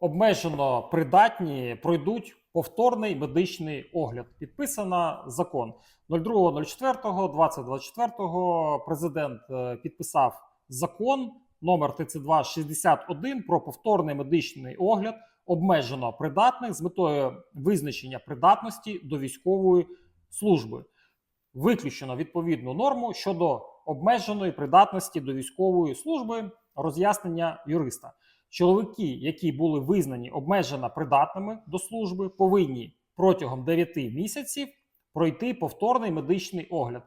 обмежено придатні пройдуть повторний медичний огляд. Підписано закон 02.04.2024 Президент е, підписав закон номер 3261 про повторний медичний огляд обмежено придатних з метою визначення придатності до військової служби. Виключено відповідну норму щодо обмеженої придатності до військової служби роз'яснення юриста. Чоловіки, які були визнані обмежено придатними до служби, повинні протягом 9 місяців пройти повторний медичний огляд.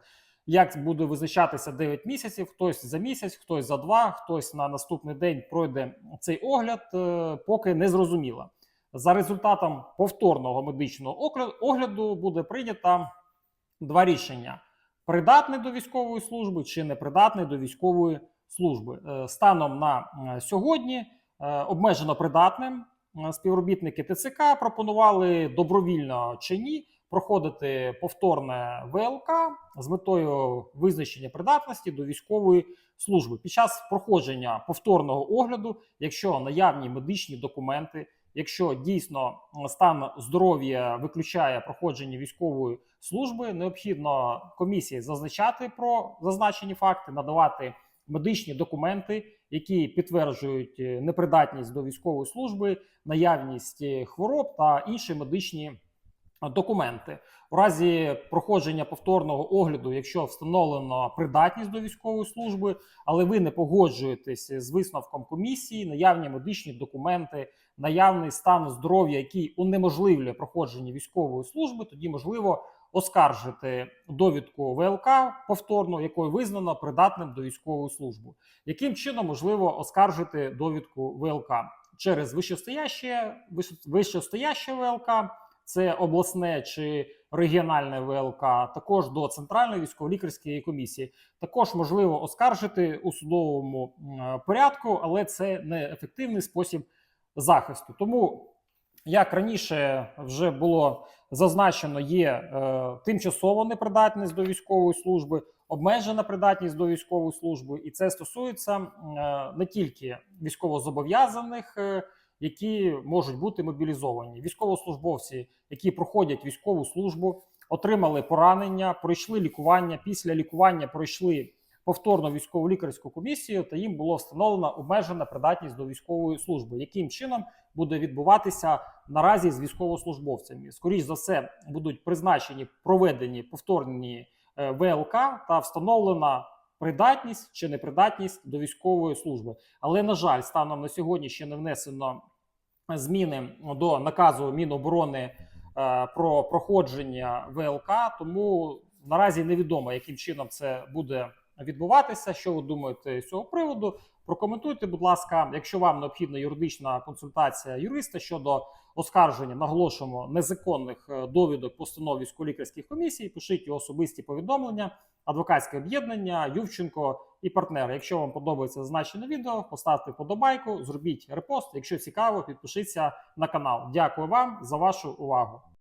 Як буде визначатися 9 місяців, хтось за місяць, хтось за два, хтось на наступний день пройде цей огляд, е, поки не зрозуміло. За результатом повторного медичного огляду буде прийнято два рішення: придатний до військової служби чи непридатний до військової служби. Е, Станом на е, сьогодні обмежено придатним е, співробітники ТЦК пропонували добровільно чи ні проходити повторне ВЛК з метою визначення придатності до військової служби. Під час проходження повторного огляду, якщо наявні медичні документи, якщо дійсно стан здоров'я виключає проходження військової служби, необхідно комісії зазначати про зазначені факти, надавати медичні документи, які підтверджують е, непридатність до військової служби, наявність е, хвороб та інші медичні документи. У разі проходження повторного огляду, якщо встановлено придатність до військової служби, але ви не погоджуєтесь з висновком комісії, наявні медичні документи, наявний стан здоров'я, який унеможливлює проходження військової служби, тоді можливо оскаржити довідку ВЛК повторно, якою визнано придатним до військової служби. Яким чином можливо оскаржити довідку ВЛК через вищестояще, вищестояще ВЛК, це обласне чи регіональне ВЛК, також до Центральної військово-лікарської комісії. Також можливо оскаржити у судовому порядку, але це не ефективний спосіб захисту. Тому, як раніше вже було зазначено, є е, тимчасова непридатність до військової служби, обмежена придатність до військової служби, і це стосується е, не тільки військовозобов'язаних. е, які можуть бути мобілізовані. Військовослужбовці, які проходять військову службу, отримали поранення, пройшли лікування. Після лікування пройшли повторно військову лікарську комісію, та їм було встановлено обмежена придатність до військової служби. Яким чином буде відбуватися наразі з військовослужбовцями? Скоріш за все, будуть призначені проведені повторні е, ВЛК та встановлена придатність чи непридатність до військової служби. Але на жаль, станом на сьогодні ще не внесено зміни до наказу Міноборони е, про проходження ВЛК. Тому наразі невідомо, яким чином це буде відбуватися. Що ви думаєте з цього приводу? Прокоментуйте, будь ласка, якщо вам необхідна юридична консультація юриста щодо оскарження, наголошуємо незаконних е, довідок постанов військово-лікарських комісій, пишіть особисті повідомлення, адвокатське об'єднання, Ювченко і партнери. Якщо вам подобається зазначене відео, поставте вподобайку, зробіть репост. Якщо цікаво, підпишіться на канал. Дякую вам за вашу увагу.